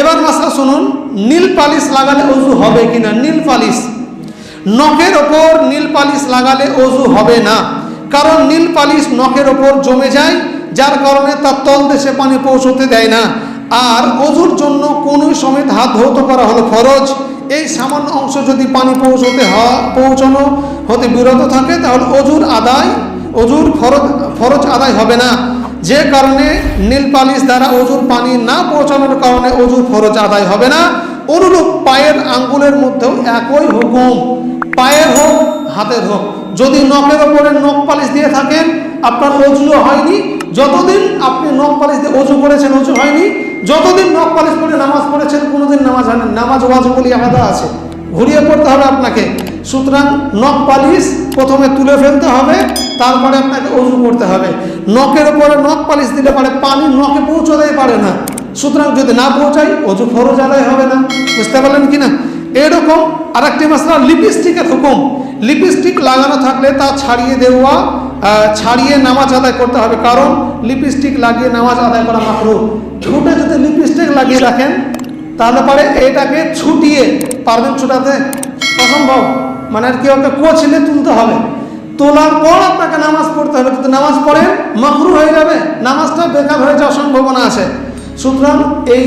এবার মাসলা শুনুন, নীল পালিশ লাগালে অজু হবে কিনা? Nail polish. নখের ওপর নীল পালিশ লাগালে অজু হবে না। কারণ নীল পালিশ নখের ওপর জমে যায়, যার কারণে তার তল দেশে পানি পৌঁছতে দেয় না। আর অজুর জন্য কোনোই সমেত হাত ধৌত করা হলো ফরজ। এই সামান্য অংশ যদি পানি পৌঁছতে পৌঁছানো হতে বিরত থাকে, তাহলে অজুর আদায়, অজুর ফরজ ফরজ আদায় হবে না। যে কারণে নীল পালিশ দ্বারা অজুর পানি না পৌঁছানোর কারণে অজুর ফরজ আদায় হবে না। অনুরূপ পায়ের আঙ্গুলের মধ্যেও একই হুকুম। পায়ের হোক, হাতের হোক। যদি নখের ওপরে নখ পালিশ দিয়ে থাকেন, আপনার অজুও হয়নি। যতদিন আপনি নখ পালিশ দিয়ে অজু করেছেন, অজু হয়নি। যতদিন নখ পালিশ করে নামাজ পড়েছেন, কোনোদিন নামাজ হয়নি। নামাজ ওয়াজ বলি আলাদা আছে। ঘুরিয়ে পড়তে হবে আপনাকে। সুতরাং নখ পালিশ প্রথমে তুলে ফেলতে হবে, তারপরে আপনাকে অজু করতে হবে। নখের উপরে নখ পালিশ দিলে পারে, পানি নখে পৌঁছতেই পারে না। সুতরাং যদি না পৌঁছাই, অজু ফরজ আদায় হবে না। বুঝতে পারলেন কি না? এরকম আরেকটি মশলা, লিপস্টিকের হুকুম। লিপস্টিক লাগানো থাকলে তা ছাড়িয়ে দেওয়া ছাড়িয়ে নামাজ আদায় করতে হবে। কারণ লিপস্টিক লাগিয়ে নামাজ আদায় করা মাত্র ঠোঁটে যদি লিপস্টিক লাগিয়ে রাখেন, তাহলে পরে এটাকে ছুটিয়ে, পারবেন ছুটাতে? অসম্ভব। মানে আর কি ওকে কোচিলে তুলতে হবে। তোলার পর আপনাকে নামাজ পড়তে হবে, কিন্তু নামাজ পড়েন মাকরু হয়ে যাবে। নামাজটা বেকার হয়ে যাওয়ার সম্ভাবনা আছে। সুতরাং এই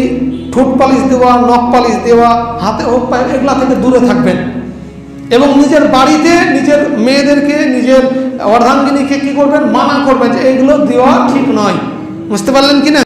ঠোঁট পালিশ দেওয়া, নখ পালিশ দেওয়া, হাতে হোক পায়ে, এগুলা থেকে দূরে থাকবেন। এবং নিজের বাড়িতে নিজের মেয়েদেরকে, নিজের অর্ধাঙ্গিনীকে কি করবেন? মানা করবেন যে এগুলো দেওয়া ঠিক নয়। বুঝতে পারলেন কি না?